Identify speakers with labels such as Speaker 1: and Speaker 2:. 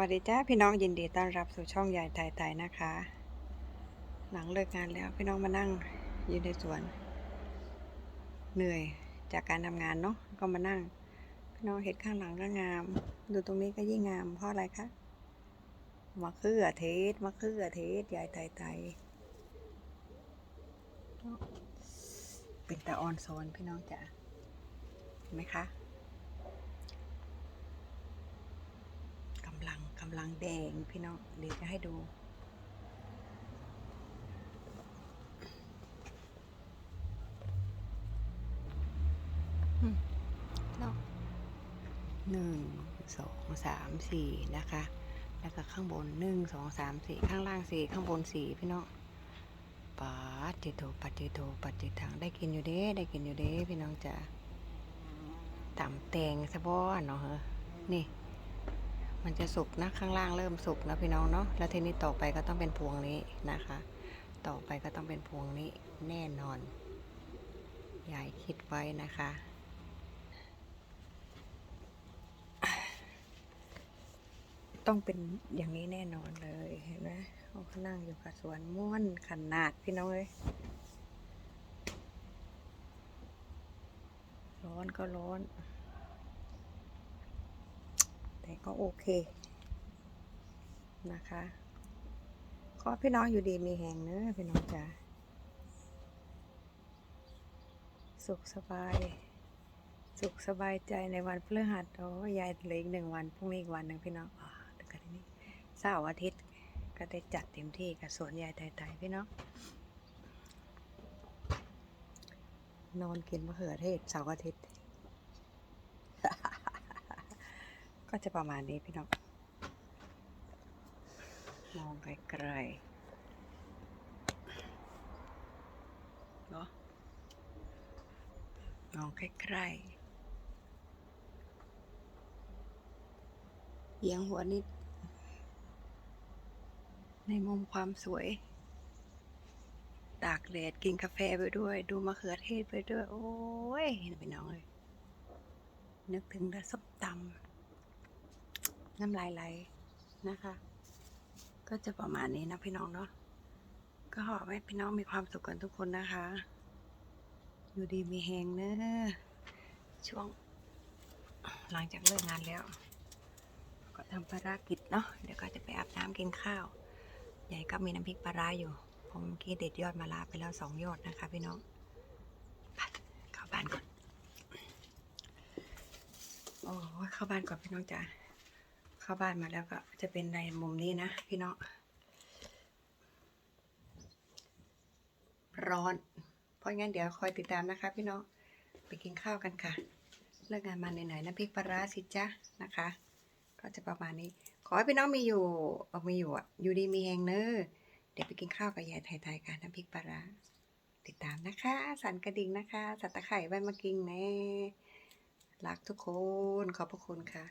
Speaker 1: วัสดีจ้าพี่น้องยินดีต้อนรับสู่ช่องยายไทยไทยนะคะ หลังเลิกงานแล้วพี่น้องมานั่งอยู่ในสวน เหนื่อยจากการทำงานเนาะก็มานั่ง พี่น้องเห็นข้างหลังก็งาม ดูตรงนี้ก็ยิ่งงามเพราะอะไรคะมะเขือเทศมะเขือเทศยายไทยไทยเป็นตาออนโซนพี่น้องจ๋าเห็นไหมคะ กำลังกำลังแดงพี่น้องเดี๋ยวจะให้ดูอืมเนาะหนึ่งสองสามสี่นะคะ แล้วก็ข้างบนหนึ่งสองสามสี่ข้างล่างสี่ข้างบนสี่พี่น้องปัดจิโตปัดจิโตปัดจิถังได้กินอยู่เด้ ได้กินอยู่เด้ พี่น้องจ๋าต่ำแตงสะบ้อนเนาะเหรอนี่ มันจะสุกนะข้างล่างเริ่มสุกนะพี่น้องเนาะแล้วทีนี้ต่อไปก็ต้องเป็นพวงนี้นะคะ ต่อไปก็ต้องเป็นพวงนี้แน่นอนยายคิดไว้นะคะ ต้องเป็นอย่างนี้แน่นอนเลยเห็นไหมเขานั่งอยู่กับสวนม่วนขนาดพี่น้องเลยร้อนก็ร้อน ก็โอเค นะคะขอพี่น้องอยู่ดีมีแหงเนอะพี่น้องจ๋าสุขสบาย สุขสบายใจในวันพฤหัสโอ้ยายเหลืออีกหนึ่งวันพรุ่งนี้อีกวันหนึ่งพี่น้องอ๋อเดี๋ยวกันทีนี้เสาร์อาทิตย์ก็ได้จัดเต็มที่กับสวนยายไทยๆพี่น้องนอนกินมะเขือเทศเสาร์อาทิตย์ ก็จะประมาณนี้พี่น้อง มองไกลๆเนาะมองใกล้ๆเอียงหัวนิด ในมุมความสวย ตากแดดกินกาแฟไปด้วย ดูมะเขือเทศไปด้วย โอ้ยเห็นพี่น้องเลย นึกถึงแต่ส้มตำ น้ำลายไหลนะคะ ก็จะประมาณนี้นะพี่น้องเนาะก็ขอให้พี่น้องมีความสุขกันทุกคนนะคะ อยู่ดีมีแหงเนอะช่วง หลังจากเลิกงานแล้ว ก็ทำภารกิจเนาะเดี๋ยวก็จะไปอาบน้ำกินข้าว ใหญ่ก็มีน้ำพริกปลาร้าอยู่ ผมเมื่อกี้เด็ดยอดมาลาไปแล้วสองยอดนะคะ พี่น้องเข้าบ้านก่อน โอ้เข้าบ้านก่อนพี่น้องจ๋า เข้าบ้านมาแล้วก็จะเป็นในมุมนี้นะ พี่น้อง ร้อน เพราะงั้นเดี๋ยวคอยติดตามนะคะ พี่น้อง ไปกินข้าวกันค่ะ เลิกงานมาไหนๆน้ำพริกปลาร้าสิจ๊ะนะคะ ก็จะประมาณนี้ ขอให้พี่น้องมีอยู่เอามีอยู่อะ อยู่ดีมีแหงเนอเดี๋ยวไปกินข้าวกับยายไทยๆกันน้ำพริกปลาร้าติดตามนะคะ สันกระดิ่งนะคะ สัตว์ตะไคร่ใบมะกิงแน่รักทุกคน ขอบพระคุณค่ะ